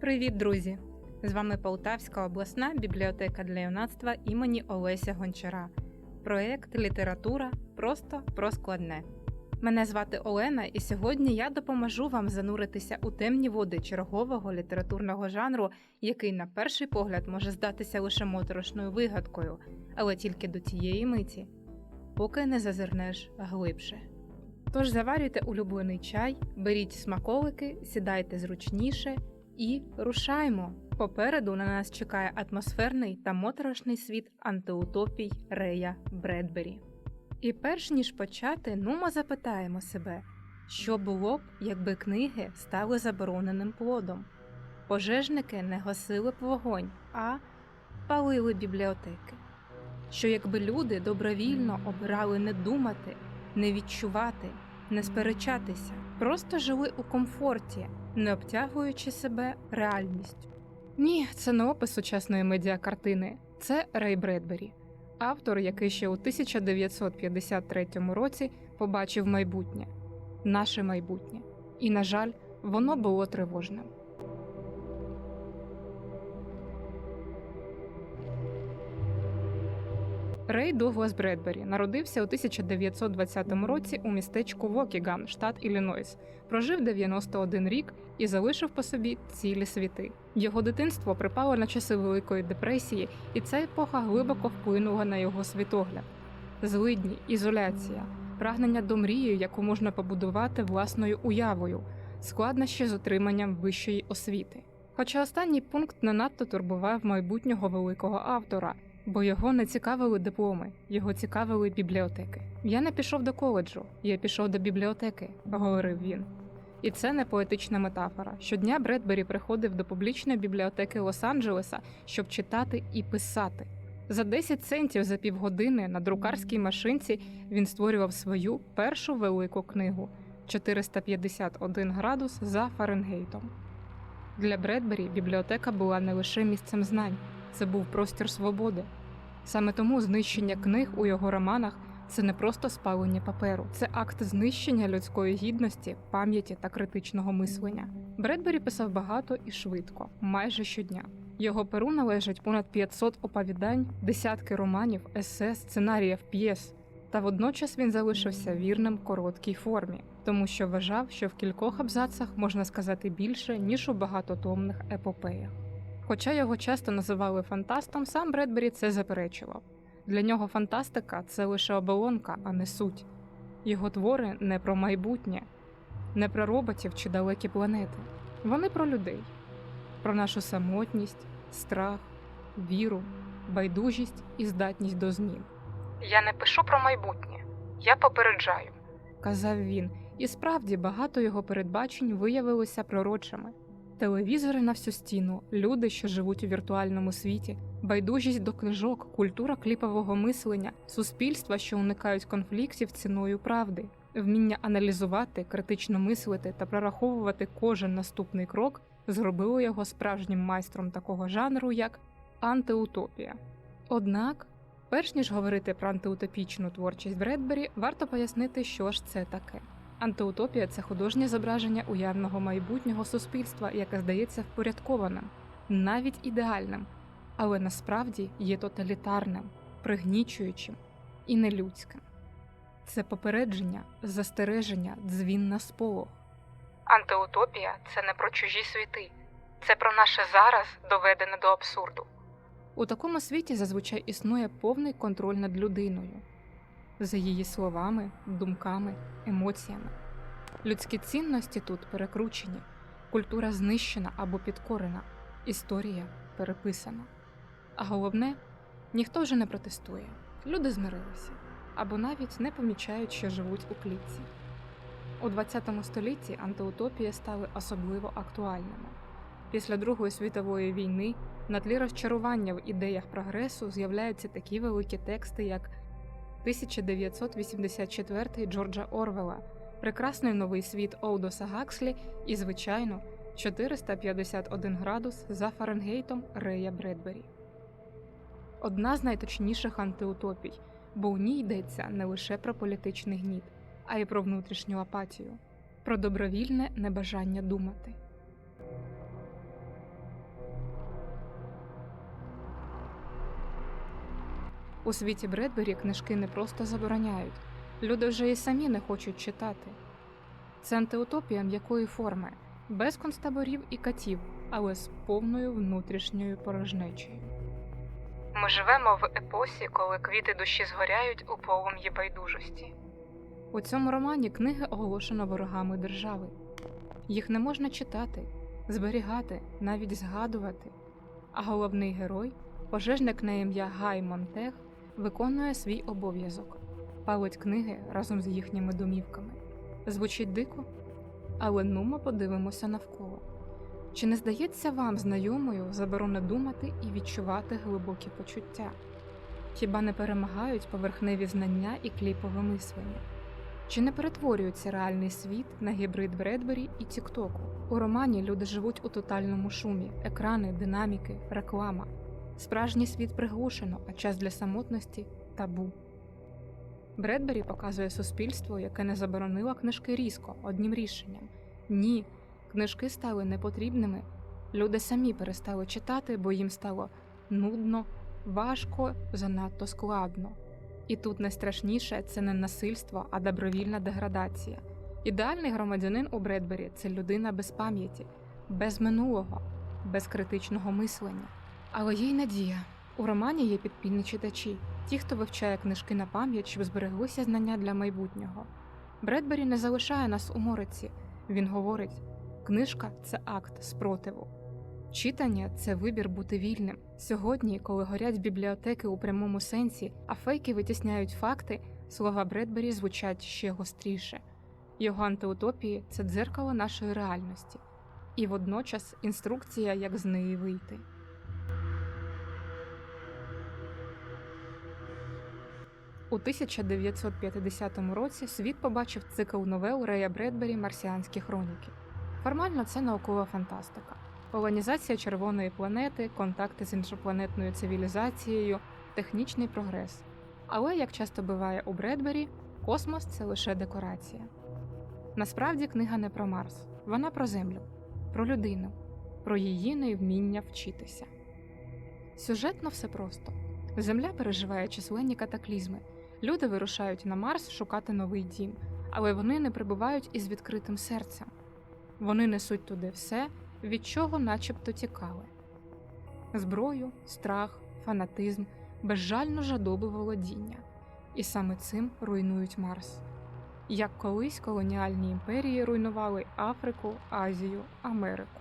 Привіт, друзі! З вами Полтавська обласна бібліотека для юнацтва імені Олеся Гончара. Проєкт Література просто про складне. Мене звати Олена, і сьогодні я допоможу вам зануритися у темні води чергового літературного жанру, який на перший погляд може здатися лише моторошною вигадкою, але тільки до тієї миті, поки не зазирнеш глибше. Тож заварюйте улюблений чай, беріть смаколики, сідайте зручніше і рушаймо. Попереду на нас чекає атмосферний та моторошний світ антиутопій Рея Бредбері. І перш ніж почати, нумо запитаємо себе, що було б, якби книги стали забороненим плодом. Пожежники не гасили б вогонь, а палили бібліотеки. Що якби люди добровільно обирали не думати, не відчувати, не сперечатися, просто жили у комфорті, не обтягуючи себе реальністю. Ні, це не опис сучасної медіакартини, це Рей Бредбері, автор, який ще у 1953 році побачив майбутнє, наше майбутнє. І, на жаль, воно було тривожним. Рей Дуглас Бредбері народився у 1920 році у містечку Вокіган, штат Іллінойс. Прожив 91 рік і залишив по собі цілі світи. Його дитинство припало на часи Великої депресії, і ця епоха глибоко вплинула на його світогляд. Злидні, ізоляція, прагнення до мрії, яку можна побудувати власною уявою, складнощі з отриманням вищої освіти. Хоча останній пункт не надто турбував майбутнього великого автора бо його не цікавили дипломи, його цікавили бібліотеки. Я не пішов до коледжу, я пішов до бібліотеки, говорив він. І це не поетична метафора. Щодня Бредбері приходив до публічної бібліотеки Лос-Анджелеса, щоб читати і писати. За 10 центів за півгодини на друкарській машинці він створював свою першу велику книгу 451 градус за Фаренгейтом. Для Бредбері бібліотека була не лише місцем знань, це був простір свободи. Саме тому знищення книг у його романах це не просто спалення паперу, це акт знищення людської гідності, пам'яті та критичного мислення. Бредбері писав багато і швидко, майже щодня. Його перу належать понад 500 оповідань, десятки романів, есе, сценаріїв, п'єс. Та водночас він залишився вірним короткій формі, тому що вважав, що в кількох абзацах можна сказати більше ніж у багатотомних епопеях. Хоча його часто називали фантастом, сам Бредбері це заперечував. Для нього фантастика це лише оболонка, а не суть. Його твори не про майбутнє, не про роботів чи далекі планети. Вони про людей, про нашу самотність, страх, віру, байдужість і здатність до змін. Я не пишу про майбутнє, я попереджаю, казав він, і справді багато його передбачень виявилося пророчими. Телевізори на всю стіну, люди, що живуть у віртуальному світі, байдужість до книжок, культура кліпового мислення, суспільства, що уникають конфліктів ціною правди, вміння аналізувати, критично мислити та прораховувати кожен наступний крок, зробило його справжнім майстром такого жанру, як антиутопія. Однак, перш ніж говорити про антиутопічну творчість Бредбері, варто пояснити, що ж це таке. Антиутопія це художнє зображення уявного майбутнього суспільства, яке здається впорядкованим, навіть ідеальним, але насправді є тоталітарним, пригнічуючим і нелюдським. Це попередження, застереження, дзвін на сполох. Антиутопія це не про чужі світи, це про наше зараз доведене до абсурду. У такому світі зазвичай існує повний контроль над людиною за її словами, думками, емоціями. Людські цінності тут перекручені, культура знищена або підкорена, історія переписана. А головне, ніхто вже не протестує, люди змирилися або навіть не помічають, що живуть у клітці. У ХХ столітті антиутопії стали особливо актуальними. Після Другої світової війни на тлі розчарування в ідеях прогресу з'являються такі великі тексти, як 1984 Джорджа Орвела, Прекрасний новий світ Олдоса Гакслі і, звичайно, 451 градус за Фаренгейтом Рея Бредбері. Одна з найточніших антиутопій, бо у ній йдеться не лише про політичний гніт, а й про внутрішню апатію, про добровільне небажання думати. У світі Бредбері книжки не просто забороняють, люди вже і самі не хочуть читати. Це антиутопія м'якої форми, без концтаборів і катів, але з повною внутрішньою порожнечею. Ми живемо в епосі, коли квіти душі згоряють у полум'ї байдужості. У цьому романі книги оголошено ворогами держави. Їх не можна читати, зберігати, навіть згадувати. А головний герой, пожежник на ім'я Гай Монтег, виконує свій обов'язок, палить книги разом з їхніми домівками. Звучить дико, але нумо подивимося навколо. Чи не здається вам знайомою заборона думати і відчувати глибокі почуття? Хіба не перемагають поверхневі знання і кліпове мислення? Чи не перетворюється реальний світ на гібрид Бредбері і Тіктоку? У романі люди живуть у тотальному шумі, екрани, динаміки, реклама. Справжній світ приглушено, а час для самотності табу. Бредбері показує суспільство, яке не заборонило книжки різко, одним рішенням. Ні, книжки стали непотрібними. Люди самі перестали читати, бо їм стало нудно, важко, занадто складно. І тут найстрашніше це не насильство, а добровільна деградація. Ідеальний громадянин у Бредбері це людина без пам'яті, без минулого, без критичного мислення. Але є й надія. У романі є підпільні читачі, ті, хто вивчає книжки на пам'ять, щоб збереглися знання для майбутнього. Бредбері не залишає нас у мороці. Він говорить: книжка це акт спротиву. Читання це вибір бути вільним. Сьогодні, коли горять бібліотеки у прямому сенсі, а фейки витісняють факти, слова Бредбері звучать ще гостріше. Його антиутопії це дзеркало нашої реальності, і водночас інструкція, як з неї вийти. У 1950 році світ побачив цикл новел Рея Бредбері Марсіанські хроніки. Формально це наукова фантастика, колонізація червоної планети, контакти з іншопланетною цивілізацією, технічний прогрес. Але, як часто буває у Бредбері, космос це лише декорація. Насправді книга не про Марс, вона про Землю, про людину, про її невміння вчитися. Сюжетно все просто. Земля переживає численні катаклізми. Люди вирушають на Марс шукати новий дім, але вони не прибувають із відкритим серцем. Вони несуть туди все, від чого начебто тікали: зброю, страх, фанатизм, безжальну жадобу володіння. І саме цим руйнують Марс. Як колись колоніальні імперії руйнували Африку, Азію, Америку.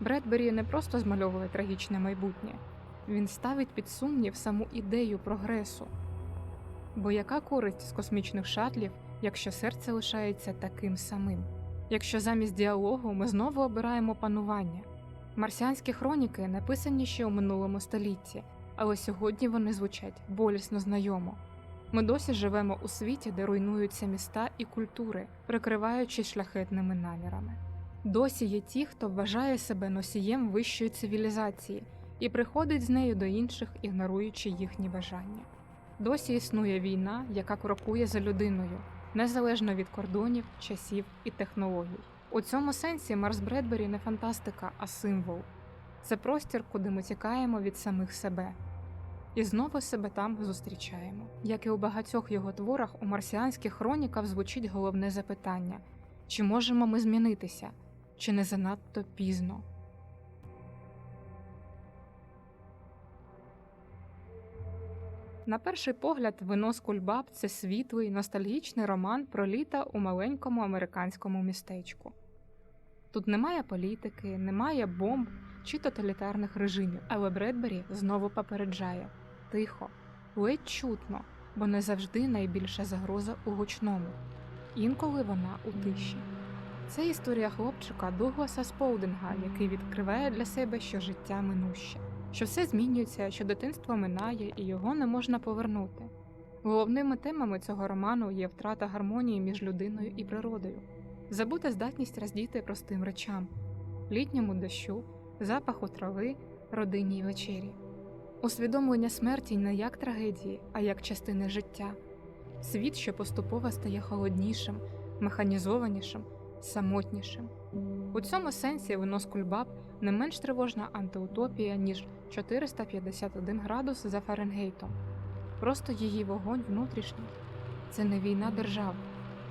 Бредбері не просто змальовує трагічне майбутнє, він ставить під сумнів саму ідею прогресу. Бо яка користь з космічних шатлів, якщо серце лишається таким самим? Якщо замість діалогу ми знову обираємо панування? Марсіанські хроніки написані ще у минулому столітті, але сьогодні вони звучать болісно знайомо. Ми досі живемо у світі, де руйнуються міста і культури, прикриваючись шляхетними намірами. Досі є ті, хто вважає себе носієм вищої цивілізації і приходить з нею до інших, ігноруючи їхні бажання. Досі існує війна, яка крокує за людиною, незалежно від кордонів, часів і технологій. У цьому сенсі Марс Бредбері не фантастика, а символ. Це простір, куди ми тікаємо від самих себе. І знову себе там зустрічаємо. Як і у багатьох його творах, у марсіанських хроніках звучить головне запитання: чи можемо ми змінитися, чи не занадто пізно? На перший погляд, вино з кульбаб це світлий, ностальгічний роман про літа у маленькому американському містечку. Тут немає політики, немає бомб чи тоталітарних режимів, але Бредбері знову попереджає тихо, ледь чутно, бо не завжди найбільша загроза у гучному, інколи вона у тиші. Це історія хлопчика Дугласа Сполдинга, який відкриває для себе, що життя минуще, що все змінюється, що дитинство минає і його не можна повернути. Головними темами цього роману є втрата гармонії між людиною і природою, забута здатність роздіти простим речам, літньому дощу, запаху трави, родинній вечері, усвідомлення смерті не як трагедії, а як частини життя, світ, що поступово стає холоднішим, механізованішим, самотнішим. У цьому сенсі винос кульбаб не менш тривожна антиутопія, ніж 451 градус за Фаренгейтом. просто її вогонь внутрішній. Це не війна держав,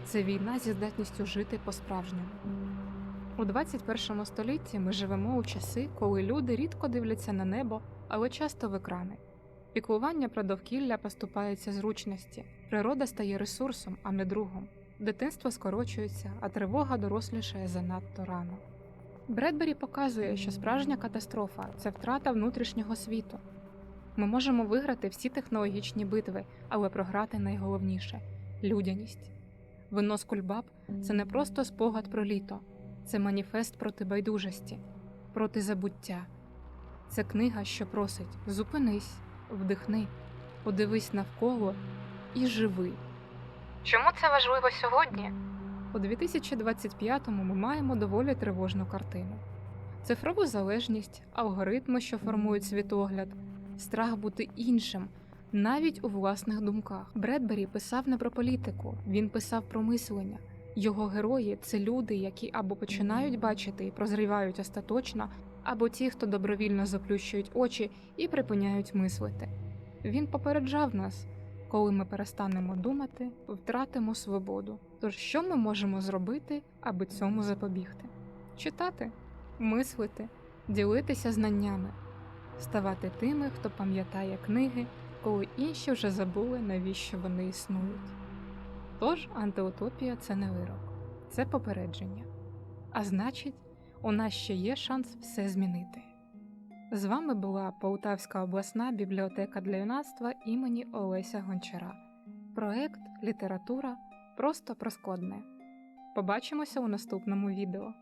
це війна зі здатністю жити по-справжньому. У 21 столітті ми живемо у часи, коли люди рідко дивляться на небо, але часто в екрани. Піклування про довкілля поступається зручності, природа стає ресурсом, а не другом. Дитинство скорочується, а тривога дорослішає занадто рано. Бредбері показує, що справжня катастрофа це втрата внутрішнього світу. Ми можемо виграти всі технологічні битви, але програти найголовніше людяність. Вино з кульбаб це не просто спогад про літо, це маніфест проти байдужості, проти забуття. Це книга, що просить зупинись, вдихни, подивись навколо і живи. Чому це важливо сьогодні? У 2025-му ми маємо доволі тривожну картину: цифрову залежність, алгоритми, що формують світогляд, страх бути іншим, навіть у власних думках. Бредбері писав не про політику, він писав про мислення. Його герої це люди, які або починають бачити і прозрівають остаточно, або ті, хто добровільно заплющують очі і припиняють мислити. Він попереджав нас, коли ми перестанемо думати, втратимо свободу. Тож що ми можемо зробити, аби цьому запобігти? Читати, мислити, ділитися знаннями, ставати тими, хто пам'ятає книги, коли інші вже забули, навіщо вони існують. Тож антиутопія це не вирок, це попередження. А значить, у нас ще є шанс все змінити. З вами була Полтавська обласна бібліотека для юнацтва імені Олеся Гончара. Проект Література просто про складне. Побачимося у наступному відео.